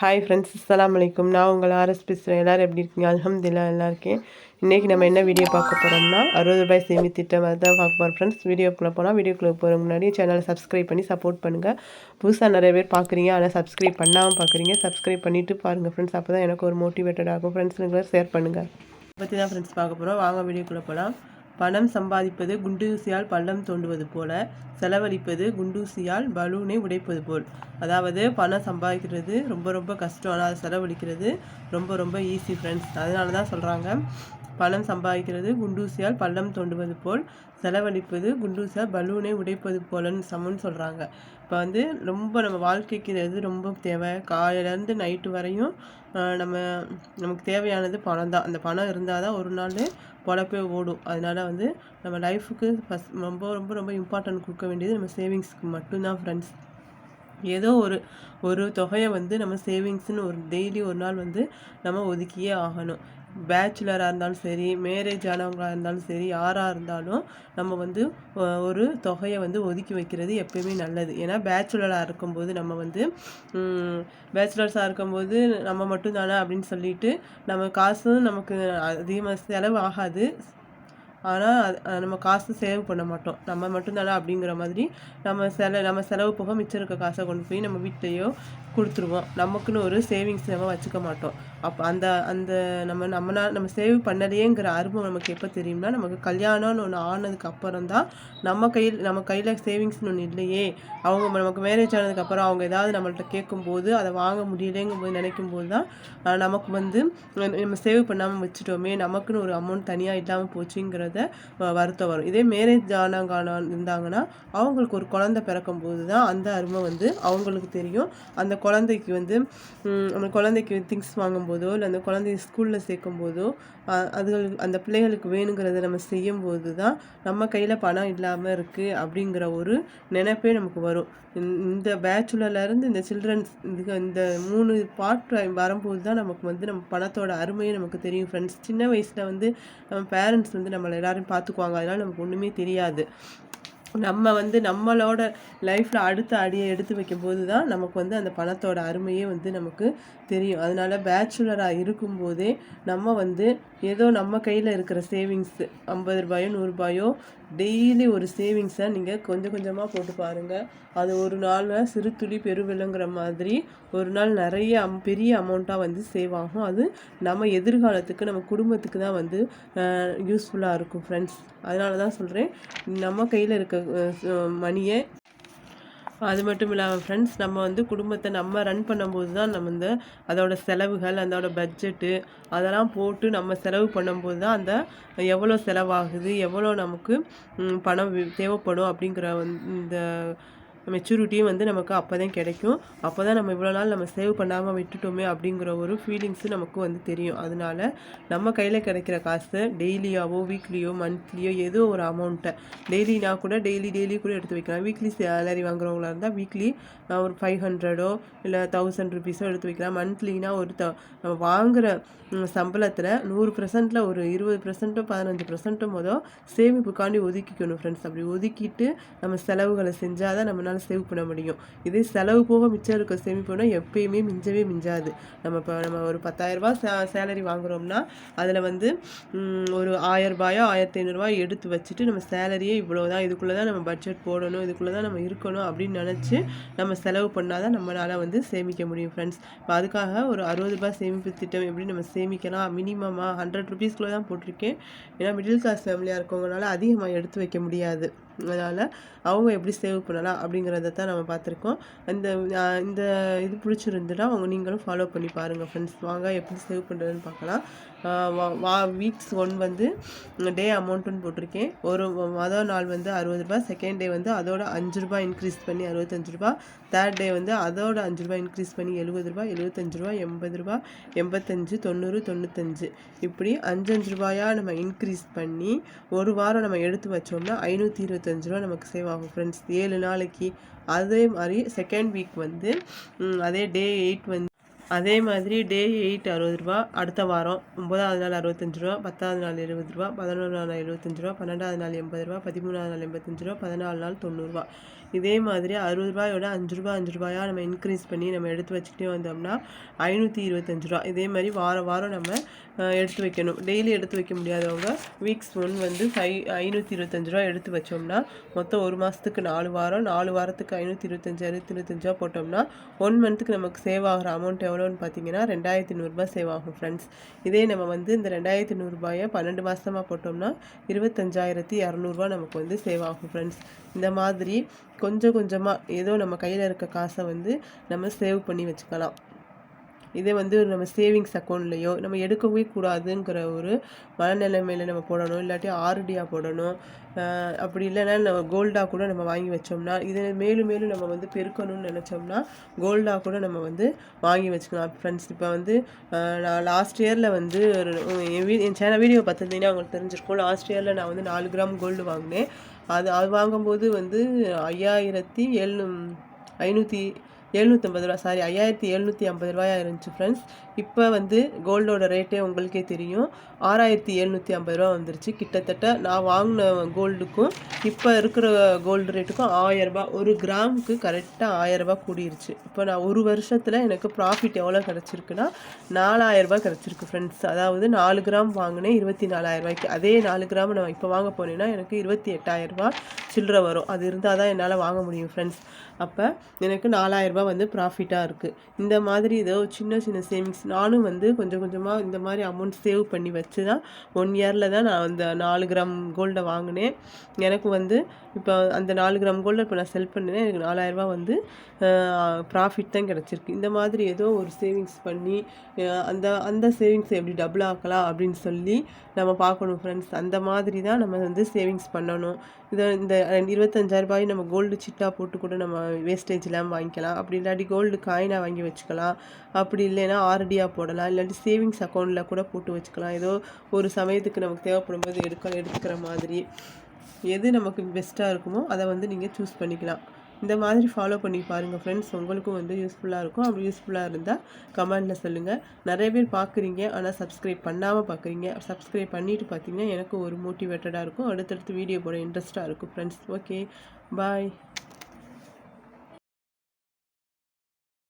Hi friends அஸ்லாம் வலைக்கும் நான் உங்கள் ஆர்எஸ் பேசுகிறேன் எல்லோரும் எப்படி இருக்கீங்க? அலமதுல்லா எல்லாம் இருக்கேன். இன்றைக்கி நம்ம என்ன வீடியோ பார்க்க போகிறோம்னா அறுபது ரூபாய் சேமி திட்டம் தான் பார்க்க போகிறோம் ஃப்ரெண்ட்ஸ் வீடியோக்குள்ளே போனால் வீடியோக்குள்ளே போகிற முன்னாடி சேனலை சப்ஸ்கிரைப் பண்ணி சப்போர்ட் பண்ணுங்கள் புதுசாக நிறைய பேர் பார்க்குறீங்க ஆனால் சப்ஸ்கிரைப் பண்ணாமல் பார்க்குறீங்க. சப்ஸ்கிரைப் பண்ணிவிட்டு பாருங்கள் ஃப்ரெண்ட்ஸ் அப்போ தான் எனக்கு ஒரு மோட்டிவேட்டட் ஆகும். ஃப்ரெண்ட்ஸுங்களை ஷேர் பண்ணுங்கள் பற்றி தான் ஃப்ரெண்ட்ஸ் பார்க்க போகிறோம் வாங்க வீடியோக்குள்ளே போகலாம் பணம் சம்பாதிப்பது குண்டூசியால் பள்ளம் தோண்டுவது போல செலவழிப்பது குண்டூசியால் பலூனை உடைப்பது போல். அதாவது பணம் சம்பாதிக்கிறது ரொம்ப ரொம்ப கஷ்டம். ஆனால் அதை செலவழிக்கிறது ரொம்ப ரொம்ப ஈஸி ஃப்ரெண்ட்ஸ் அதனால தான் சொல்கிறாங்க பணம் சம்பாதிக்கிறது குண்டூசியால் பள்ளம் தோண்டுவது போல் செலவழிப்பது குண்டூசியால் பலூனை உடைப்பது போலன்னு சமன்னு சொல்கிறாங்க இப்போ வந்து ரொம்ப நம்ம வாழ்க்கைக்கு இது ரொம்ப தேவை. காலையிலேருந்து நைட்டு வரையும் நம்ம நமக்கு தேவையானது பணம் தான். அந்த பணம் இருந்தால் தான் ஒரு நாள் பொழப்பே ஓடும். அதனால் வந்து நம்ம லைஃபுக்கு ஃபஸ்ட் ரொம்ப ரொம்ப ரொம்ப இம்பார்ட்டன்ட் கொடுக்க வேண்டியது நம்ம சேவிங்ஸ்க்கு மட்டும்தான் ஃப்ரெண்ட்ஸ் ஏதோ ஒரு ஒரு தொகையை வந்து நம்ம சேவிங்ஸ்னு ஒரு டெய்லி ஒரு நாள் வந்து நம்ம ஒதுக்கியே ஆகணும். பேச்சுலராக இருந்தாலும் சரி மேரேஜ் ஆனவங்களாக இருந்தாலும் சரி யாராக இருந்தாலும் நம்ம வந்து ஒரு தொகையை வந்து ஒதுக்கி வைக்கிறது எப்பயுமே நல்லது. ஏன்னா பேச்சுலராக இருக்கும்போது நம்ம வந்து பேச்சுலர்ஸாக இருக்கும்போது நம்ம மட்டும் தானே அப்படின்னு சொல்லிட்டு நம்ம காசும் நமக்கு அதிகமாக செலவு ஆகாது. ஆனால் நம்ம காசு சேவ் பண்ண மாட்டோம். நம்ம மட்டும்தானே அப்படிங்கிற மாதிரி நம்ம செல நம்ம செலவு போக மிச்சம் இருக்க காசை கொண்டு போய் நம்ம வீட்லேயோ கொடுத்துருவோம். நமக்குன்னு ஒரு சேவிங்ஸ் நம்ம வச்சுக்க மாட்டோம். அப்போ அந்த அந்த நம்ம நம்மனா நம்ம சேவ் பண்ணலையேங்கிற அருமை நமக்கு எப்போ தெரியும்னா நமக்கு கல்யாணம்னு ஒன்று ஆனதுக்கு அப்புறம் தான் நம்ம கையில் நம்ம கையில் சேவிங்ஸ்னு ஒன்று இல்லையே. அவங்க நமக்கு மேரேஜ் ஆனதுக்கப்புறம் அவங்க ஏதாவது நம்மள்ட்ட கேட்கும்போது அதை வாங்க முடியலேங்கும் போது நினைக்கும் போது தான் நமக்கு வந்து நம்ம சேவ் பண்ணாமல் வச்சுட்டோமே நமக்குன்னு ஒரு அமௌண்ட் தனியாக இல்லாமல் போச்சுங்கிறத வருத்தம் வரும். இதே மேரேஜ் ஆனவங்க இருந்தாங்கன்னா அவங்களுக்கு ஒரு குழந்தை பிறக்கும் போது தான் அந்த அருமை வந்து அவங்களுக்கு தெரியும். அந்த குழந்தைக்கு வந்து அந்த குழந்தைக்கு திங்ஸ் வாங்கும்போது இல்லை அந்த குழந்தைய ஸ்கூலில் சேர்க்கும் போதோ அதுகளுக்கு அந்த பிள்ளைகளுக்கு வேணுங்கிறத நம்ம செய்யும் போது தான் நம்ம கையில் பணம் இல்லாமல் இருக்குது அப்படிங்கிற ஒரு நினைப்பே நமக்கு வரும். இந்த பேச்சுலர்லேருந்து இந்த சில்ட்ரன்ஸ் இதுக்கு இந்த மூணு பார்ட் வரும்போது தான் நமக்கு வந்து நம்ம பணத்தோட அருமையை நமக்கு தெரியும் ஃப்ரெண்ட்ஸ் சின்ன வயசில் வந்து நம்ம பேரண்ட்ஸ் வந்து நம்மளை எல்லோரும் பார்த்துக்குவாங்க. அதனால் நமக்கு ஒன்றுமே தெரியாது. நம்ம வந்து நம்மளோட லைஃப்பில் அடுத்த அடியை எடுத்து வைக்கும்போது தான் நமக்கு வந்து அந்த பணத்தோட அருமையே வந்து நமக்கு தெரியும். அதனால் பேச்சுலராக இருக்கும்போதே நம்ம வந்து ஏதோ நம்ம கையில் இருக்கிற சேவிங்ஸு ஐம்பது ரூபாயோ நூறுரூபாயோ டெய்லி ஒரு சேவிங்ஸை நீங்கள் கொஞ்சம் கொஞ்சமாக போட்டு பாருங்கள் அது ஒரு நாளில் சிறு துளி பெருவிலங்கிற மாதிரி ஒரு நாள் நிறைய அம் பெரிய அமௌண்ட்டாக வந்து சேவ் ஆகும். அது நம்ம எதிர்காலத்துக்கு நம்ம குடும்பத்துக்கு தான் வந்து யூஸ்ஃபுல்லாக இருக்கும் ஃப்ரெண்ட்ஸ் அதனால தான் சொல்கிறேன் நம்ம கையில் இருக்க மணியை. அது மட்டும் இல்லாமல் ஃப்ரெண்ட்ஸ் நம்ம வந்து குடும்பத்தை நம்ம ரன் பண்ணும்போது தான் நம்ம இந்த அதோட செலவுகள் அதோட பட்ஜெட்டு அதெல்லாம் போட்டு நம்ம செலவு பண்ணும்போது தான் அந்த எவ்வளோ செலவாகுது எவ்வளோ நமக்கு பணம் தேவைப்படும் அப்படிங்கிற இந்த மெச்சூரிட்டியும் வந்து நமக்கு அப்போ தான் கிடைக்கும். அப்போ தான் நம்ம இவ்வளோ நாள் நம்ம சேவ் பண்ணாமல் விட்டுட்டோமே அப்படிங்கிற ஒரு ஃபீலிங்ஸு நமக்கு வந்து தெரியும். அதனால நம்ம கையில் கிடைக்கிற காசு டெய்லியாவோ வீக்லியோ மந்த்லியோ ஏதோ ஒரு அமௌண்ட்டை டெய்லினா கூட டெய்லி டெய்லி கூட எடுத்து வைக்கலாம். வீக்லி சேலரி வாங்குறவங்களா இருந்தால் வீக்லி ஒரு ஃபைவ் ஹண்ட்ரடோ இல்லை தௌசண்ட் ருபீஸோ எடுத்து வைக்கலாம். மந்த்லினா ஒரு த நம்ம வாங்குகிற சம்பளத்தில் நூறு பர்சன்ட்டில் ஒரு இருபது பர்சன்ட்டோ பதினஞ்சு பர்சன்ட்டோ மொதல் சேமிப்புக்காண்டி ஒதுக்கிக்கணும் ஃப்ரெண்ட்ஸ் அப்படி ஒதுக்கிட்டு நம்ம செலவுகளை செஞ்சால் தான் நம்மளால் சேவ் பண்ண முடியும். இதே செலவு போக மிச்சம் இருக்க சேமிப்புனா எப்பயுமே மிஞ்சவே மிஞ்சாது. நம்ம இப்போ நம்ம ஒரு பத்தாயிரரூபா சே சேலரி வாங்குகிறோம்னா அதில் வந்து ஒரு ஆயிரரூபாயோ ஆயிரத்தி ஐநூறுரூவா எடுத்து வச்சுட்டு நம்ம சேலரியே இவ்வளோ தான் இதுக்குள்ளே தான் நம்ம பட்ஜெட் போடணும் இதுக்குள்ளே தான் நம்ம இருக்கணும் அப்படின்னு நினச்சி நம்ம செலவு பண்ணால் தான் நம்மளால் வந்து சேமிக்க முடியும் ஃப்ரெண்ட்ஸ் இப்போ அதுக்காக ஒரு அறுபது ரூபாய் சேமிப்பு திட்டம் எப்படி நம்ம சேமிக்கலாம்? மினிமமாக ஹண்ட்ரட் ருபீஸ்க்குள்ளே தான் போட்டிருக்கேன். ஏன்னா மிடில் கிளாஸ் ஃபேமிலியாக இருக்கவங்களால அதிகமாக எடுத்து வைக்க முடியாது. அதனால் அவங்க எப்படி சேவ் பண்ணலாம் அப்படிங்கிறத தான் நம்ம பார்த்துருக்கோம். அந்த இந்த இது பிடிச்சிருந்துன்னா அவங்க நீங்களும் ஃபாலோ பண்ணி பாருங்கள் ஃப்ரெண்ட்ஸ் வாங்க எப்படி சேவ் பண்ணுறதுன்னு பார்க்கலாம். வா வீக்ஸ் ஒன் வந்து டே அமௌண்ட்டுன்னு போட்டிருக்கேன். ஒரு மொதல் நாள் வந்து அறுபது ரூபாய் செகண்ட் டே வந்து அதோட அஞ்சு ரூபாய் இன்க்ரீஸ் பண்ணி அறுபத்தஞ்சு ரூபா தேர்ட் டே வந்து அதோட அஞ்சு ரூபாய் இன்க்ரீஸ் பண்ணி எழுபது ரூபாய் எழுபத்தஞ்சு ரூபா எண்பது ரூபா எண்பத்தஞ்சு தொண்ணூறு தொண்ணூத்தஞ்சு. இப்படி அஞ்சு அஞ்சு ரூபாயாக நம்ம இன்க்ரீஸ் பண்ணி ஒரு வாரம் நம்ம எடுத்து வச்சோம்னா ஐநூற்றி இருபத்தஞ்சு ரூபா நமக்கு சேவ் ஆகும் ஃப்ரெண்ட்ஸ் ஏழு நாளைக்கு. அதே மாதிரி செகண்ட் வீக் வந்து அதே டே எயிட் வந்து அதே மாதிரி டே எயிட் அறுபது ரூபா அடுத்த வாரம் ஒம்பதாவது நாள் அறுபத்தஞ்சு ரூபா பத்தாவது நாள் எழுபது ரூபா பதினொன்று நாள் எழுபத்தஞ்சு ரூபா பன்னெண்டாவது நாள் எண்பது ரூபா பதிமூணாவது நாள் எண்பத்தஞ்சு ரூபா பதினாலு நாள் தொண்ணூறுரூவா இதே மாதிரி அறுபது ரூபாயோட அஞ்சு ரூபாய் அஞ்சு ரூபாயாக நம்ம இன்க்ரீஸ் பண்ணி நம்ம எடுத்து வச்சுக்கிட்டே வந்தோம்னா ஐநூற்றி இருபத்தஞ்சு ரூபா. இதே மாதிரி வாரம் வாரம் நம்ம எடுத்து வைக்கணும். டெய்லி எடுத்து வைக்க முடியாதவங்க வீக்ஸ் ஒன் வந்து ஃபைவ் ஐநூற்றி இருபத்தஞ்சு ரூபா எடுத்து வச்சோம்னா மொத்தம் ஒரு மாதத்துக்கு நாலு வாரம் நாலு வாரத்துக்கு ஐநூற்றி இருபத்தஞ்சு ஐநூற்றி இருபத்தஞ்சு ரூபா போட்டோம்னா ஒன் மந்த்துக்கு நமக்கு சேவ் ஆகிற அமௌண்ட் எவ்வளோன்னு பார்த்தீங்கன்னா ரெண்டாயிரத்தி நூறுரூபா சேவ் ஆகும் ஃப்ரெண்ட்ஸ் இதே நம்ம வந்து இந்த ரெண்டாயிரத்தி நூறுரூபாயை பன்னெண்டு மாதமாக போட்டோம்னா இருபத்தஞ்சாயிரத்தி இரநூறுவா நமக்கு வந்து சேவ் ஆகும் ஃப்ரெண்ட்ஸ் இந்த மாதிரி கொஞ்சம் கொஞ்சமாக ஏதோ நம்ம கையில் இருக்க காசை வந்து நம்ம சேவ் பண்ணி வச்சுக்கலாம். இதே வந்து நம்ம சேவிங்ஸ் அக்கௌண்ட்லேயோ நம்ம எடுக்கவே கூடாதுங்கிற ஒரு மனநிலைமையில் நம்ம போடணும். இல்லாட்டி ஆர்டியாக போடணும். அப்படி இல்லைன்னா நம்ம கோல்டாக கூட நம்ம வாங்கி வச்சோம்னா இதை மேலும் மேலும் நம்ம வந்து பெருக்கணும்னு நினச்சோம்னா கோல்டாக கூட நம்ம வந்து வாங்கி வச்சுக்கலாம். ஃப்ரெண்ட்ஸ் இப்போ வந்து நான் லாஸ்ட் இயரில் வந்து ஒரு என் வீ என் சேனல் வீடியோ பார்த்துருந்தீங்கன்னா உங்களுக்கு தெரிஞ்சிருக்கும். லாஸ்ட் இயரில் நான் வந்து நாலு கிராம் கோல்டு வாங்கினேன். அது அது வாங்கும்போது வந்து ஐயாயிரத்தி எழுநூ ஐநூற்றி எழுநூற்றம்பது ரூபா சாரி ஐயாயிரத்தி எழுநூற்றி ஐம்பது ரூபாயாக இருந்துச்சு ஃப்ரெண்ட்ஸ் இப்போ வந்து கோல்டோட ரேட்டே உங்களுக்கே தெரியும். ஆறாயிரத்தி எழுநூற்றி ஐம்பது ரூபா வந்துருச்சு. கிட்டத்தட்ட நான் வாங்கின கோல்டுக்கும் இப்போ இருக்கிற கோல்டு ரேட்டுக்கும் ஆயரரூபா ஒரு கிராமுக்கு கரெக்டாக ஆயரரூபா கூடிருச்சு. இப்போ நான் ஒரு வருஷத்தில் எனக்கு ப்ராஃபிட் எவ்வளோ கிடச்சிருக்குன்னா நாலாயிரரூபா கிடச்சிருக்கு ஃப்ரெண்ட்ஸ் அதாவது நாலு கிராம் வாங்கினேன் இருபத்தி நாலாயிரம் ரூபாய்க்கு. அதே நாலு கிராம் நான் இப்போ வாங்க போனேன்னா எனக்கு இருபத்தி எட்டாயிரரூபா சில்லறை வரும். அது இருந்தால் தான் என்னால் வாங்க முடியும் ஃப்ரெண்ட்ஸ் அப்போ எனக்கு நாலாயிரரூபா வந்து ப்ராஃபிட்டாக இருக்குது இந்த மாதிரி ஏதோ சின்ன சின்ன சேவிங்ஸ் நானும் வந்து கொஞ்சம் கொஞ்சமாக இந்த மாதிரி அமௌண்ட் சேவ் பண்ணி வச்சு தான் ஒன் இயரில் தான் நான் அந்த நாலு கிராம் கோல்டை வாங்கினேன். எனக்கு வந்து இப்போ அந்த நாலு கிராம் கோல்டை இப்போ நான் செல் பண்ணினேன். எனக்கு நாலாயிரரூபா வந்து ப்ராஃபிட் தான் கிடச்சிருக்கு. இந்த மாதிரி ஏதோ ஒரு சேவிங்ஸ் பண்ணி அந்த அந்த சேவிங்ஸை எப்படி டபுள் ஆக்கலாம் அப்படின்னு சொல்லி நம்ம பார்க்கணும் ஃப்ரெண்ட்ஸ் அந்த மாதிரி தான் நம்ம வந்து சேவிங்ஸ் பண்ணணும். இதை இந்த இருபத்தஞ்சாயிரம் ரூபாய் நம்ம கோல்டு சிட்டா போட்டு கூட நம்ம வேஸ்டேஜ் வாங்கிக்கலாம். அப்படி இல்லாட்டி கோல்டு காயினாக வாங்கி வச்சுக்கலாம். அப்படி இல்லைன்னா ஆர்டியாக போடலாம். இல்லாட்டி சேவிங்ஸ் அக்கௌண்ட்டில் கூட போட்டு வச்சுக்கலாம். ஏதோ ஒரு சமயத்துக்கு நமக்கு தேவைப்படும் போது எடுக்க எடுத்துக்கிற மாதிரி. எது நமக்கு பெஸ்ட்டாக இருக்குமோ அதை வந்து நீங்கள் சூஸ் பண்ணிக்கலாம். இந்த மாதிரி ஃபாலோ பண்ணி பாருங்கள் ஃப்ரெண்ட்ஸ் உங்களுக்கும் வந்து யூஸ்ஃபுல்லாக இருக்கும். அப்படி யூஸ்ஃபுல்லாக இருந்தால் கமெண்டில் சொல்லுங்கள் நிறைய பேர் பார்க்குறீங்க. ஆனால் சப்ஸ்கிரைப் பண்ணாமல் பார்க்குறீங்க. சப்ஸ்கிரைப் பண்ணிவிட்டு பார்த்தீங்கன்னா எனக்கு ஒரு மோட்டிவேட்டடாக இருக்கும். அடுத்தடுத்து வீடியோ போட இன்ட்ரெஸ்ட்டாக இருக்கும் ஃப்ரெண்ட்ஸ் ஓகே பாய்